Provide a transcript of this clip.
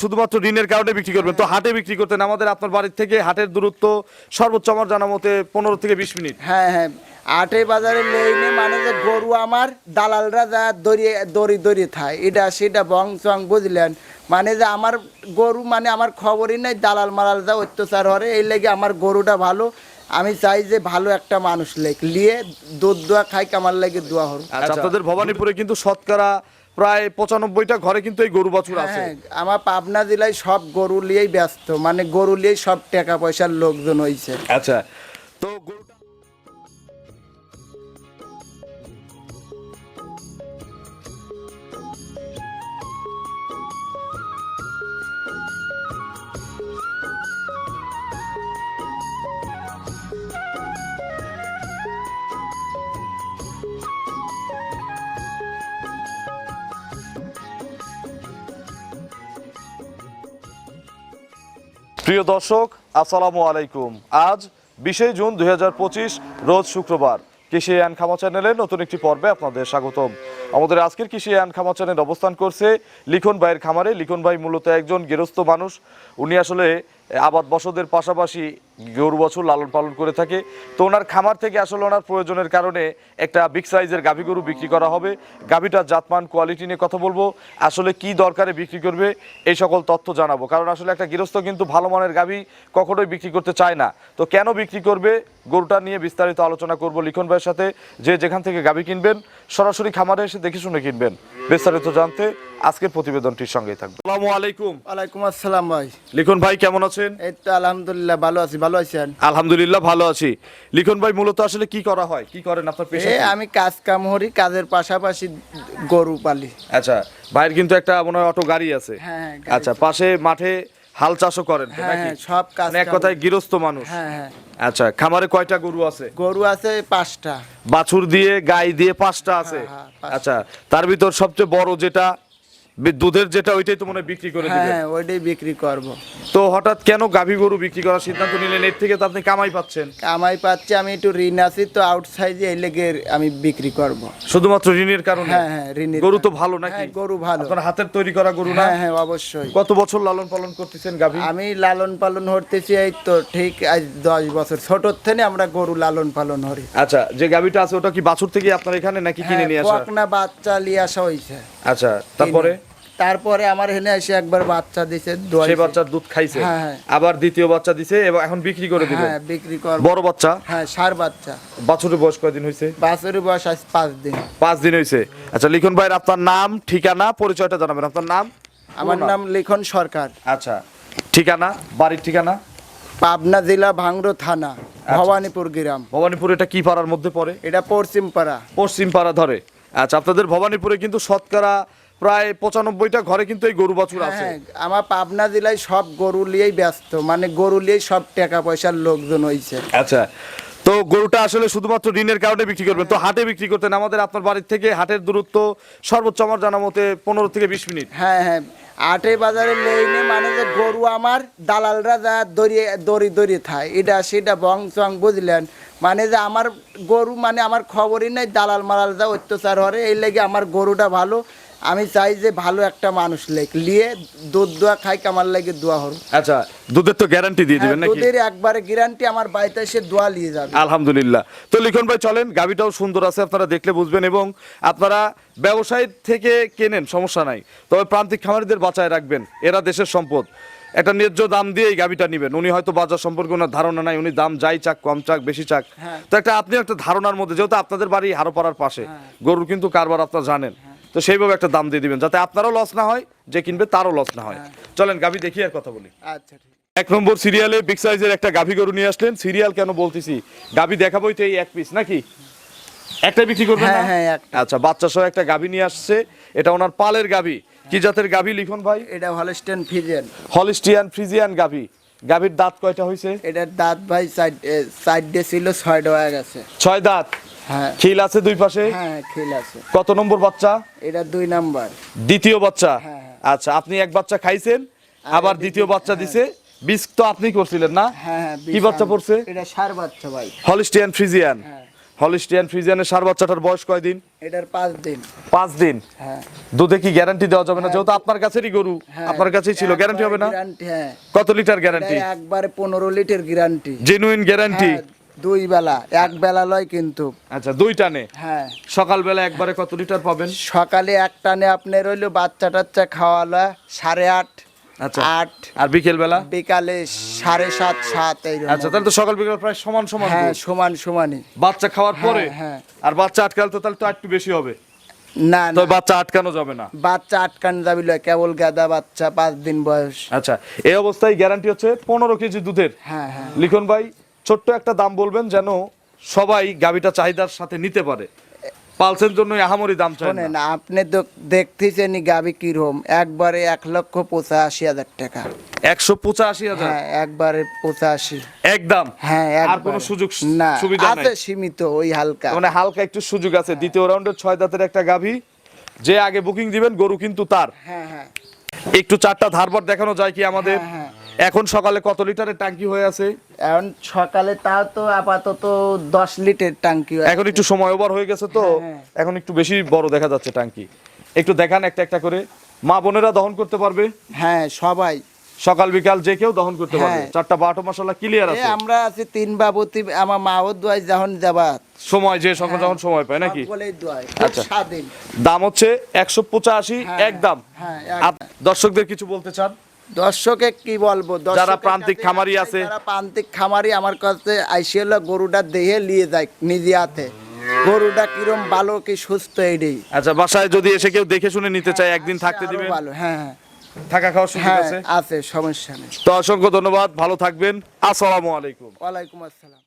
শুধুমাত্র ঋণের কারণে বিক্রি করবেন। তো হাটে বিক্রি করতেন আমাদের আপনার বাড়ির থেকে হাটের দূরত্ব সর্বোচ্চ আমার জানা মতে পনেরো থেকে বিশ মিনিট। হ্যাঁ হ্যাঁ। আটে বাজারে লেইনে মানে যে গরু আমার দালালরা যা দড়িয়ে দড়ি দড়ি থায় এটা সেটা বং চং বুঝলেন। মানে যে আমার গরু মানে আমার খবরই নাই দালাল মালাল যা অত্যাচার হরে এই লেগে আমার গরুটা ভালো। আমি চাই যে ভালো একটা মানুষ লেখ লিয়ে দুধ দোয়া খাই কামার লেগে দোয়া হল আচ্ছা আপনাদের ভবানীপুরে কিন্তু শতকরা প্রায় পঁচানব্বইটা ঘরে কিন্তু এই গরু বাছুর আছে। হ্যাঁ আমার পাবনা জেলায় সব গরু নিয়েই ব্যস্ত মানে গরু নিয়েই সব টাকা পয়সার লোকজন হয়েছে আচ্ছা তো গরুটা প্রিয় দর্শক, আসসালামু আলাইকুম। আজ বিশে জুন দুই হাজার পঁচিশ, রোজ শুক্রবার। কৃষি অ্যান্ড খামা চ্যানেলের নতুন একটি পর্বে আপনাদের স্বাগতম। আমাদের আজকের কৃষি অ্যান্ড খামা চ্যানেল অবস্থান করছে লিখন ভাইয়ের খামারে। লিখন ভাই মূলত একজন গৃহস্থ মানুষ। উনি আসলে আবাদ বসদের পাশাপাশি গরু বছর লালন পালন করে থাকে। তো ওনার খামার থেকে আসলে ওনার প্রয়োজনের কারণে একটা বিগ সাইজের গাভী গরু বিক্রি করা হবে। গাভীটার জাতমান কোয়ালিটি নিয়ে কথা বলব। আসলে কি দরকারে বিক্রি করবে, এই সকল তথ্য জানাব। কারণ আসলে একটা গৃহস্থ কিন্তু ভালো মানের গাভী কখনোই বিক্রি করতে চায় না। তো কেন বিক্রি করবে, গরুটা নিয়ে বিস্তারিত আলোচনা করব লিখন ভাইয়ের সাথে। যে যেখান থেকে গাভী কিনবেন, সরাসরি খামারে এসে দেখে শুনে কিনবেন। বিস্তারিত জানতে আজকের প্রতিবেদনটির সঙ্গেই থাকবে আসসালামু আলাইকুম। ওয়ালাইকুম আসসালাম ভাই। লিখন ভাই কেমন আছেন? এই তো আলহামদুলিল্লাহ ভালো আছি ভালো আছেন? আলহামদুলিল্লাহ ভালো আছি। লিখন ভাই মূলত আসলে কি করা হয়? কি করেন আপনার পেশা এ কি? আমি কাজ কাম করি কাজের পাশাপাশি গরু পালি। আচ্ছা ভাইয়ের কিন্তু একটা মনে হয় অটো গাড়ি আছে। হ্যাঁ, আচ্ছা পাশে মাঠে হাল চাষও করেন তো হ্যাঁ নাকি? হ্যাঁ, সব কাজ মানে এক কথায় গৃহস্থ মানুষ। হ্যাঁ হ্যাঁ। আচ্ছা খামারে কয়টা গরু আছে? গরু আছে পাঁচটা। বাছুর দিয়ে গাই দিয়ে পাঁচটা আছে? হ্যাঁ, আচ্ছা তার ভিতর সবচেয়ে বড় যেটা দুধের যেটা ওইটাই তো মনে বিক্রি করে হ্যাঁ দিবেন হ্যাঁ ওইটাই বিক্রি করব। তো হঠাৎ কেন গাভী গরু বিক্রি করার সিদ্ধান্ত নিলেন? এর থেকে তো আপনি কামাই পাচ্ছেন। কামাই পাচ্ছি আমি একটু ঋণ আছি তো আউটসাইডে এই লেগে আমি বিক্রি করব। শুধুমাত্র ঋণের কারণে? হ্যাঁ হ্যাঁ ঋণের গরু তো ভালো নাকি? হ্যাঁ, গরু ভালো। আপনার হাতের তৈরি করা গরু না? হ্যাঁ হ্যাঁ অবশ্যই। কত বছর লালন পালন করতেছেন গাভী? আমি লালন পালন করতেছি এই তো ঠিক আজ দশ বছর। ছোট থেকে আমরা গরু লালন পালন করি। আচ্ছা যে গাভীটা আছে ওটা কি বাছুর থেকে আপনার এখানে নাকি কিনে নিয়ে আসা? বকনা বাচ্চা নিয়ে আসা হয়েছে। আচ্ছা তারপরে? তারপরে আমার হেনে এসে একবার বাচ্চা দিছে সেই বাচ্চার দুধ খাইছে? হ্যাঁ, হ্যাঁ। আবার দ্বিতীয় বাচ্চা দিছে এবং এখন বিক্রি করে দিবেন হ্যাঁ বিক্রি করব। বড় বাচ্চা? হ্যাঁ সার বাচ্চা। বাছুরের বয়স কয়দিন হয়েছে বাছুরের বয়স আজ পাঁচ দিন। পাঁচ দিন হয়েছে আচ্ছা লিখন ভাই আপনার নাম ঠিকানা পরিচয়টা জানাবেন। আপনার নাম? আমার নাম? লিখন সরকার। আচ্ছা ঠিকানা? বাড়ির ঠিকানা? পাবনা জেলা ভাঙড়ো থানা ভবানীপুর গ্রাম। ভবানীপুর এটা কি পাড়ার মধ্যে পড়ে? এটা পশ্চিম পাড়া পশ্চিম পাড়া ধরে। আচ্ছা আপনাদের ভবানীপুরে কিন্তু শতকরা প্রায় পঁচানব্বইটা ঘরে কিন্তু এই গরু বাছুর আছে। হ্যাঁ আমার পাবনা জেলায় সব গরু নিয়েই ব্যস্ত। মানে গরু নিয়েই সব টাকা পয়সার লোকজন হয়েছে আচ্ছা তো গরুটা আসলে শুধুমাত্র ঋণের কারণে বিক্রি করবেন। তো হাটে বিক্রি করতেন আমাদের আপনার বাড়ির থেকে হাটের দূরত্ব সর্বোচ্চ আমার জানা মতে পনেরো থেকে বিশ মিনিট। হ্যাঁ হ্যাঁ আটে বাজারে লেইনে মানে যে গরু আমার দালালরা যা দড়িয়ে দড়ি দড়ি থায় এটা সেটা বং চং বুঝলেন। মানে যে আমার গরু মানে আমার খবরই নাই দালাল মালাল যা অত্যাচার হরে এই লেগে আমার গরুটা ভালো। আমি চাই যে ভালো একটা মানুষ লেখ লিয়ে দুধ দোয়া খাই আমার লেগে দোয়া হল আচ্ছা দুধের তো গ্যারান্টি দিয়ে দিবেন নাকি? হ্যাঁ, দুধের একবারে গ্যারান্টি আমার বাড়িতে এসে দোয়া নিয়ে যাবে। আলহামদুলিল্লাহ। তো লিখন ভাই চলেন গাবিটাও সুন্দর আছে আপনারা দেখলে বুঝবেন এবং আপনারা ব্যবসায়ী থেকে কেনেন সমস্যা নাই। তবে প্রান্তিক খামারিদের বাঁচায় রাখবেন এরা দেশের সম্পদ। একটা ন্যায্য দাম দিয়ে এই গাবিটা নেবেন। উনি হয়তো বাজার সম্পর্কে ওনার ধারণা নাই উনি দাম যাই চাক কম চাক বেশি চাক। হ্যাঁ। তো একটা আপনি একটা ধারণার মধ্যে যেহেতু আপনাদের বাড়ি হারোপাড়ার পাশে হ্যাঁ। গরুর কিন্তু কারবার আপনারা জানেন। তো সেইভাবে একটা দাম দিয়ে দিবেন যাতে আপনারও লস না হয় যে কিনবে তারও লস না হয়। হ্যাঁ। চলেন গাবি দেখি আর কথা বলি। আচ্ছা ঠিক। এক নম্বর সিরিয়ালে বিগ সাইজের একটা গাভী গরু নিয়ে আসলেন। সিরিয়াল কেন বলতেছি? গাভী দেখাবোই তো এই এক পিস নাকি? একটা বিক্রি করবেন হ্যাঁ, না? হ্যাঁ, আচ্ছা বাচ্চা সহ একটা গাভী নিয়ে আসছে। এটা ওনার পালের গাভী। কি জাতের গাভী লিখন ভাই? এটা হলস্টেন ফ্রিজিয়ান হলিস্টিয়ান ফ্রিজিয়ান গাভী। গাভীর দাঁত কয়টা হয়েছে এটার দাঁত ভাই সাইড সাইড দিয়ে ছিল ছয়টা হয়ে গেছে। ছয় দাঁত। খিল আছে দুই পাশে? হ্যাঁ খেল আছে। কত নম্বর বাচ্চা? এটা দুই নাম্বার। দ্বিতীয় বাচ্চা? হ্যাঁ, আচ্ছা আপনি এক বাচ্চা খাইছেন আবার দ্বিতীয় বাচ্চা দিছে। বিষ তো আপনি করছিলেন না? হ্যাঁ হ্যাঁ কি বাচ্চা পড়ছে? এটা সার বাচ্চা ভাই। Holstein Friesian. হ্যাঁ। হলিস্টিয়ান ফ্রিজিয়ানের সার বাচ্চাটার বয়স কয়দিন এটার পাঁচ দিন। পাঁচ দিন? হ্যাঁ। দুধে কি গ্যারান্টি দেওয়া যাবে না? যেহেতু আপনার কাছেরই গরু হ্যাঁ। আপনার কাছেই ছিল গ্যারান্টি হবে না? গ্যারান্টি হ্যাঁ। কত লিটার গ্যারান্টি একবারে পনেরো লিটার গ্যারান্টি জেনুইন গ্যারান্টি দুই বেলা এক বেলা লয় কিন্তু। আচ্ছা দুই টানে? হ্যাঁ। সকালবেলা একবারে কত লিটার পাবেন? সকালে এক টানে আপনার হইল বাচ্চা টাচ্চা খাওয়ালা সাড়ে আট আচ্ছা। আট। আর বিকেল বেলা বিকালে সাড়ে সাত সাত আচ্ছা তাহলে তো সকাল বিকেল প্রায় সমান সমান হ্যাঁ সমান সমানই। বাচ্চা খাওয়ার পরে? হ্যাঁ। আর বাচ্চা আটকাল তো তাহলে তো একটু বেশি হবে। না তো বাচ্চা আটকানো যাবে না। বাচ্চা আটকান যাবি লয়, কেবল গাদা বাচ্চা পাঁচ দিন বয়স। আচ্ছা এই অবস্থায় গ্যারান্টি হচ্ছে পনেরো কেজি দুধের। হ্যাঁ হ্যাঁ। লিখন ভাই ছোট্ট একটা দাম বলবেন যেন সবাই গাবিটা চাহিদার সাথে নিতে পারে। পালসের জন্য আহামরি দাম চায় না। আপনি দেখতেছেন গাবি কিরম একবারে এক লক্ষ পঁচাশি হাজার টাকা। একশো পঁচাশি হাজার? হ্যাঁ একবারে পঁচাশি। একদম হ্যাঁ আর কোনো সুযোগ না সুবিধা আছে সীমিত ওই হালকা। মানে হালকা একটু সুযোগ আছে। দ্বিতীয় রাউন্ডের ছয় দাঁতের একটা গাভী। যে আগে বুকিং দিবেন গরু কিন্তু তার। হ্যাঁ হ্যাঁ। একটু চারটা ধারবার দেখানো যায় কি আমাদের? হ্যাঁ, হ্যাঁ। এখন সকালে কত লিটারের ট্যাঙ্কি হয়ে আছে? এখন সকালে তাও তো আপাতত দশ লিটার হয়। এখন একটু সময় ওভার হয়ে গেছে তো? হ্যাঁ। এখন একটু বেশি বড় দেখা যাচ্ছে ট্যাঙ্কি। একটু দেখান একটা একটা করে। মা বোনেরা দহন করতে পারবে? হ্যাঁ সবাই। সকাল বিকাল যে কেউ দহন করতে পারবে। হ্যাঁ। চারটা বারোটা মশলা ক্লিয়ার আছে। আমরা আছি তিন বাবতী আমার মাও দোয়াই যখন যাবাত সময় যে সকল যখন সময় পায় নাকি? আচ্ছা। দাম হচ্ছে একশো পঁচাশি হ্যাঁ, একদম। হ্যাঁ, দর্শকদের কিছু বলতে চান? দর্শকে কি বলব? যারা প্রান্তিক খামারি আছে। যারা প্রান্তিক খামারি আমার কাছে আইসিএল গরুটা দেহে নিয়ে যায় নিজে হাতে। গরুটা কিরম ভালো কি সুস্থ এইটাই আচ্ছা বাসায় যদি এসে কেউ দেখে শুনে নিতে চায় একদিন থাকতে দিবেন। ভালো হ্যাঁ হ্যাঁ। থাকা খাওয়ার সুবিধা হ্যাঁ আছে? আছে সমস্যা নেই। তো অসংখ্য ধন্যবাদ ভালো থাকবেন। আসসালামু আলাইকুম। ওয়ালাইকুম আসসালাম।